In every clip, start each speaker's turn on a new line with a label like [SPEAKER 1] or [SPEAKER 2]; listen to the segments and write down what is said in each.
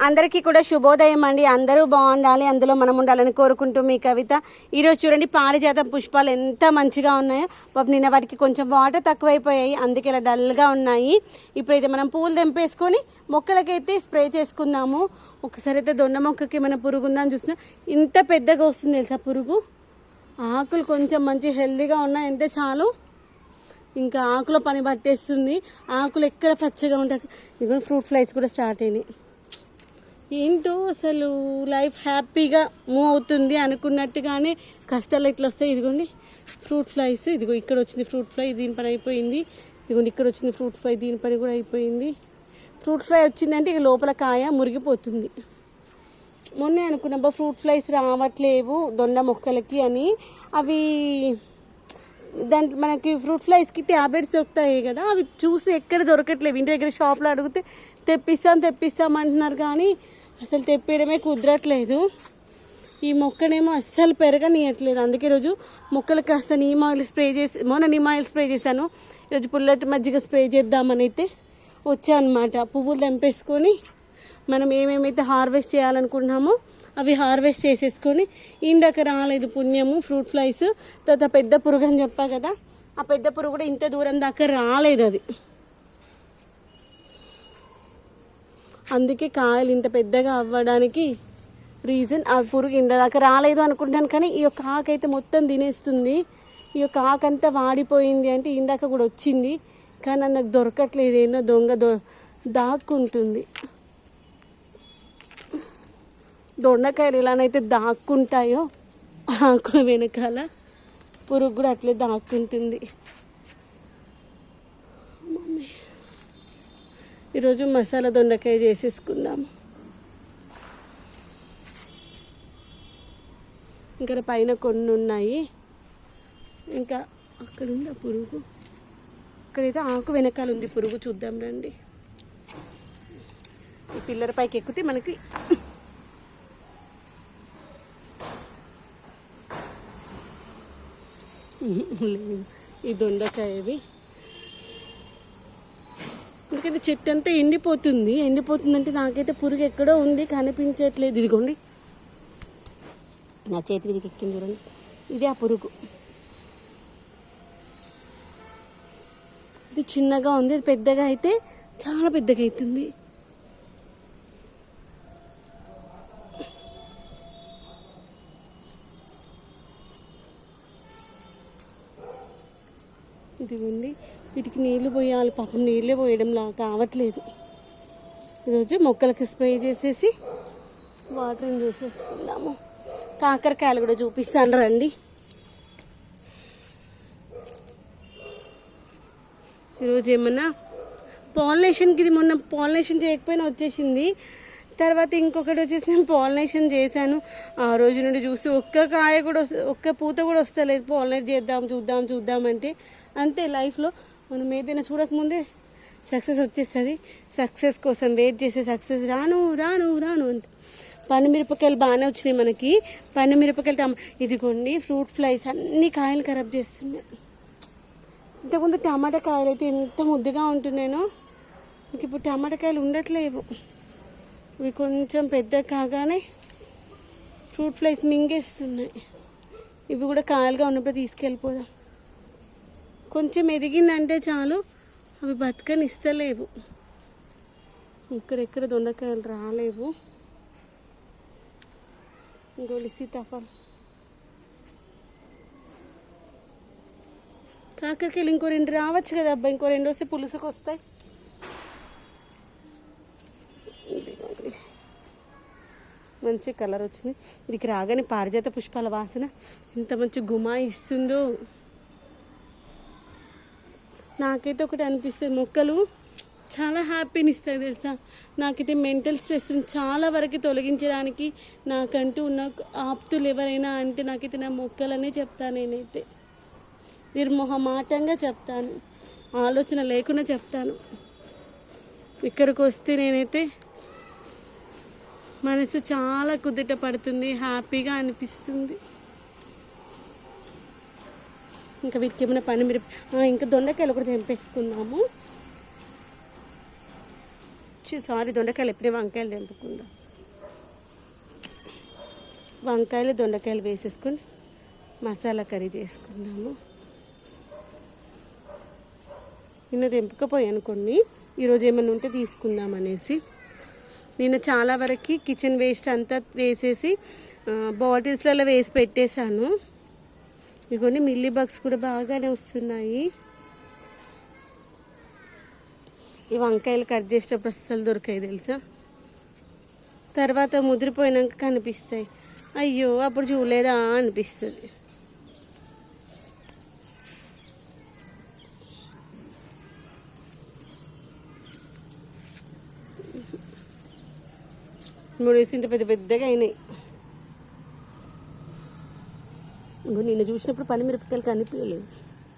[SPEAKER 1] అందరికీ కూడా శుభోదయం అండి. అందరూ బాగుండాలి. అందులో మనం ఉండాలని కోరుకుంటూ మీ కవిత. ఈరోజు చూడండి పారిజాతం పుష్పాలు ఎంత మంచిగా ఉన్నాయో. పాప నిన్న వాటికి కొంచెం వాటర్ తక్కువైపోయాయి. అందుకే ఇలా డల్గా ఉన్నాయి. ఇప్పుడైతే మనం పూలు తెంపేసుకొని మొక్కలకైతే స్ప్రే చేసుకుందాము. ఒకసారి అయితే దొండ మొక్కకి ఏమైనా పురుగు ఉందని చూసినా ఇంత పెద్దగా వస్తుంది తెలుసా పురుగు? ఆకులు కొంచెం మంచి హెల్దీగా ఉన్నాయంటే చాలు. ఇంకా ఆకులో పని పట్టేస్తుంది. ఆకులు ఎక్కడ పచ్చగా ఉంటాయి. ఇవన్నీ ఫ్రూట్ ఫ్లైస్ కూడా స్టార్ట్ అయినాయి. ఏంటో అసలు లైఫ్ హ్యాపీగా మూవ్ అవుతుంది అనుకున్నట్టుగానే కష్టాలు ఎట్లా వస్తాయి ఇదిగోండి ఫ్రూట్ ఫ్లైస్. ఇదిగో ఇక్కడ వచ్చింది ఫ్రూట్ ఫ్లై దీని పని అయిపోయింది. ఇదిగోండి ఇక్కడ వచ్చింది ఫ్రూట్ ఫ్లై దీని పని కూడా అయిపోయింది. ఫ్రూట్ ఫ్లై వచ్చిందంటే ఇక లోపల కాయ మురిగిపోతుంది. మొన్నే అనుకున్నాబ్బా ఫ్రూట్ ఫ్లైస్ రావట్లేవు దొండ మొక్కలకి అని. అవి దాంట్లో మనకి ఫ్రూట్ ఫ్లైస్కి ట్యాబ్లెట్స్ దొరుకుతాయి కదా అవి చూసి ఎక్కడ దొరకట్లేవు ఇంటి దగ్గర షాప్లో అడిగితే తెప్పిస్తాం తెప్పిస్తాం అంటున్నారు కానీ అసలు తెప్పియడమే కుదరట్లేదు. ఈ మొక్కనేమో అస్సలు పెరగనీయట్లేదు. అందుకే ఈరోజు మొక్కలకు కాస్త నీమ్ ఆయిల్ స్ప్రే చేసి మొన్న నీమ్ ఆయిల్ స్ప్రే చేశాను. ఈరోజు పుల్లటి మజ్జిగ స్ప్రే చేద్దామని అయితే వచ్చానమాట. పువ్వులు తెంపేసుకొని మనం ఏమేమైతే హార్వెస్ట్ చేయాలనుకుంటున్నామో అవి హార్వెస్ట్ చేసేసుకొని ఇందాక రాలేదు పుణ్యము ఫ్రూట్ ఫ్లైస్ తర్వాత పెద్ద పురుగు అని చెప్పా కదా ఆ పెద్ద పురుగు కూడా ఇంత దూరం దాకా రాలేదు అది. అందుకే కాయలు ఇంత పెద్దగా అవ్వడానికి రీజన్ ఆ పురుగు ఇంత దాకా రాలేదు అనుకుంటాను. కానీ ఈ యొక్క ఆకు అయితే మొత్తం తినేస్తుంది. ఈ యొక్క ఆకు అంతా వాడిపోయింది అంటే ఇందాక కూడా వచ్చింది. కానీ నాకు దొరకట్లేదు. ఏమో దొంగ దొ దాక్కుంటుంది. దొండకాయలు ఎలానైతే దాక్కుంటాయో ఆకుల వెనకాల పురుగు కూడా అట్లే దాక్కుంటుంది. ఈరోజు మసాలా దొండకాయ చేసేసుకుందాం. ఇంకా పైన కొన్ని ఉన్నాయి. ఇంకా అక్కడ ఉందా పురుగు. అక్కడైతే ఆకు వెనకాల ఉంది పురుగు చూద్దాం రండి. ఈ పిల్లల పైకి ఎక్కితే మనకి లేదు ఈ దొండకాయవి. ఎందుకంటే చెట్టు అంతా ఎండిపోతుంది. ఎండిపోతుందంటే నాకైతే పురుగు ఎక్కడో ఉంది కనిపించట్లేదు. ఇదిగోండి. నా చేతి మీదకి ఎక్కింది చూడండి. ఇది ఆ పురుగు. ఇది చిన్నగా ఉంది అది పెద్దగా అయితే చాలా పెద్దగా అవుతుంది. ఇదిగోండి. వీటికి నీళ్ళు పోయాలి. పాపం నీళ్ళే పోయడంలా కావట్లేదు. ఈరోజు మొక్కలకి స్ప్రే చేసేసి వాటరింగ్ చేసేసుకుందాము. కాకరకాయలు కూడా చూపిస్తాను రండి. ఈరోజు ఏమన్నా పాలినేషన్కి ఇది మొన్న పాలినేషన్ చేయకపోయినా వచ్చేసింది. తర్వాత ఇంకొకటి వచ్చేసి నేను పాలినేషన్ చేశాను. ఆ రోజు నుండి చూసి ఒక్క కాయ కూడా ఒక్క పూత కూడా వస్తలేదు. పాలినేట్ చేద్దాం చూద్దాం చూద్దాం అంటే అంతే లైఫ్లో మనం ఏదైనా చూడకముందే సక్సెస్ వచ్చేస్తుంది. సక్సెస్ కోసం వెయిట్ చేసే సక్సెస్ రాను రాను రాను అంటే పని మిరపకాయలు బాగానే వచ్చినాయి మనకి. పని మిరపకాయలు టమ ఇదిగోండి ఫ్రూట్ ఫ్లైస్ అన్ని కాయలు ఖరాబ్ చేస్తున్నాయి. ఇంతకుముందు టమాటా కాయలు అయితే ఎంత ముద్దుగా ఉంటున్నాయో. ఇంక ఇప్పుడు టమాటా కాయలు ఉండట్లేవు. ఇవి కొంచెం పెద్ద కాగానే ఫ్రూట్ ఫ్లైస్ మింగేస్తున్నాయి. ఇవి కూడా కాయలుగా ఉన్నప్పుడు తీసుకెళ్ళిపోదాం. కొంచెం ఎదిగిందంటే చాలు అవి బతకని ఇస్తలేవు ఇక్కడెక్కడ దొండకాయలు రాలేవు. ఇంకోటి సీతాఫలం. కాకరకాయలు ఇంకో రెండు రావచ్చు కదా అబ్బా ఇంకో రెండు వస్తే పులుసుకు వస్తాయి మంచి కలర్ వచ్చింది. ఇదికి రాగానే పారిజాత పుష్పాల వాసన ఎంత మంచి గుమా ఇస్తుందో. నాకైతే ఒకటి అనిపిస్తుంది మొక్కలు చాలా హ్యాపీని ఇస్తాయి తెలుసా? నాకైతే మెంటల్ స్ట్రెస్ని చాలా వరకు తొలగించడానికి నాకంటూ ఉన్న ఆప్తులు ఎవరైనా అంటే నాకైతే నా మొక్కలనే చెప్తాను నేనైతే. నిర్మోహమాటంగా చెప్తాను. ఆలోచన లేకుండా చెప్తాను. ఇక్కడికి వస్తే నేనైతే మనసు చాలా కుదుట పడుతుంది హ్యాపీగా అనిపిస్తుంది. ఇంకా వీటికి ఏమైనా పని మీరు ఇంకా దొండకాయలు కూడా తెంపేసుకుందాము. సారీ దొండకాయలు ఎప్పుడే వంకాయలు తెంపుకుందాం. వంకాయలు దొండకాయలు వేసేసుకొని మసాలా కర్రీ చేసుకుందాము. నిన్న తెంపకపోయాను కొన్ని ఈరోజు ఏమైనా ఉంటే తీసుకుందాం అనేసి. నేను చాలా వరకు కిచెన్ వేస్ట్ అంతా వేసేసి బాటిల్స్లలో వేసి పెట్టేశాను. ఇవన్నీ మిల్లీ బగ్స్ కూడా బాగానే వస్తున్నాయి. ఈ వంకాయలు కట్ చేసేటప్పుడు అస్సలు దొరికాయి తెలుసా? తర్వాత ముదిరిపోయినాక కనిపిస్తాయి. అయ్యో అప్పుడు చూడలేదా అనిపిస్తుంది. మూడు వేసి ఇంత పెద్ద పెద్దగా అయినాయి. ఇంకో నిన్న చూసినప్పుడు పనిమిరపకాయలు కనిపించలేదు.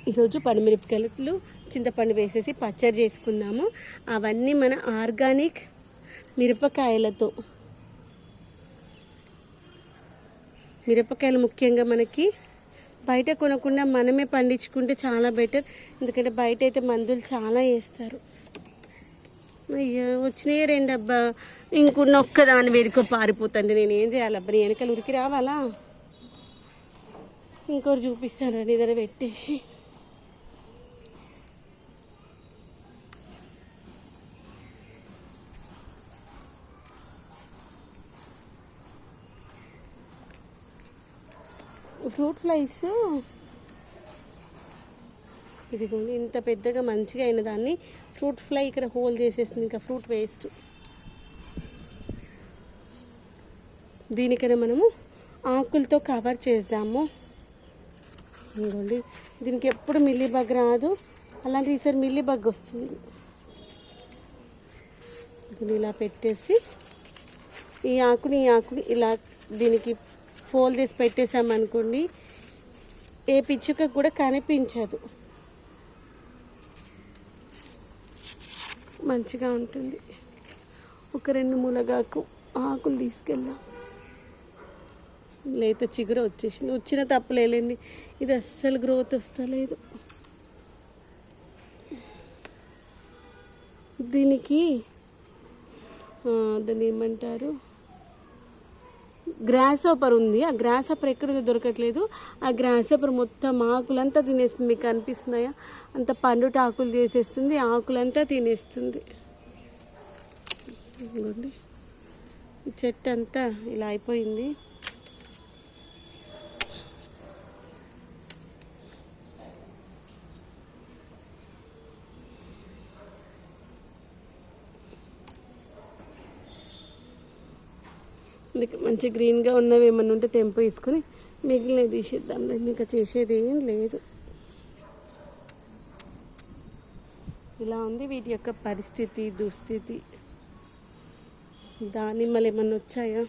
[SPEAKER 1] ఈరోజు పనిమిరపకాయలు చింతపండు వేసేసి పచ్చడి చేసుకుందాము. అవన్నీ మన ఆర్గానిక్ మిరపకాయలతో. మిరపకాయలు ముఖ్యంగా మనకి బయట కొనకుండా మనమే పండించుకుంటే చాలా బెటర్. ఎందుకంటే బయట అయితే మందులు చాలా వేస్తారు. అయ్యో వచ్చినాయి రెండబ్బా. ఇంకున్న ఒక్కదాని వేరుకో పారిపోతుంది. నేను ఏం చేయాలబ్బా? నీ వెనకాల ఉరికి రావాలా? ఇంకోటి చూపిస్తాను రండి ఇద్దరు పెట్టేసి. Fruit flies? ఇదిగోండి ఇంత పెద్దగా మంచిగా అయిన దాన్ని ఫ్రూట్ ఫ్లై ఇక్కడ హోల్ చేసేసింది ఇంకా ఫ్రూట్ వేస్ట్. దీనికైనా మనము ఆకులతో కవర్ చేద్దాము. ఇదిగోండి దీనికి ఎప్పుడు మిల్లీ బగ్ రాదు. అలాంటి ఈసారి మిల్లీ బగ్ వస్తుంది. ఇలా పెట్టేసి ఈ ఆకుని ఈ ఆకుని ఇలా దీనికి ఫోల్డ్ చేసి పెట్టేసామనుకోండి ఏ పిచ్చుక కూడా కనిపించదు. మంచిగా ఉంటుంది. ఒక రెండు ములగాకు ఆకులు తీసుకెళ్దాం. లేత చిగురు వచ్చేసింది. వచ్చిన తప్పలేండి ఇది అస్సలు గ్రోత్ వస్తలేదు. దీనికి దాన్ని ఏమంటారు? గ్రాస్ ఆపర్ ఉంది. ఆ గ్రాస్ ఆఫర్ ఎక్కడ దొరకట్లేదు ఆ గ్రాస్ ఆపర్ మొత్తం ఆకులంతా తినేస్తుంది. మీకు అనిపిస్తున్నాయా? అంత పండుట ఆకులు చేసేస్తుంది ఆకులంతా తినేస్తుంది. ఈ చెట్టు అంతా ఇలా అయిపోయింది. అందుకే మంచి గ్రీన్గా ఉన్నవి ఏమన్నా ఉంటే తెంపు వేసుకొని మిగిలినవి తీసేద్దాం. ఇంకా చేసేది ఏం లేదు. ఇలా ఉంది వీటి యొక్క పరిస్థితి దుస్థితి. దానిమ్మలు ఏమన్నా వచ్చాయా?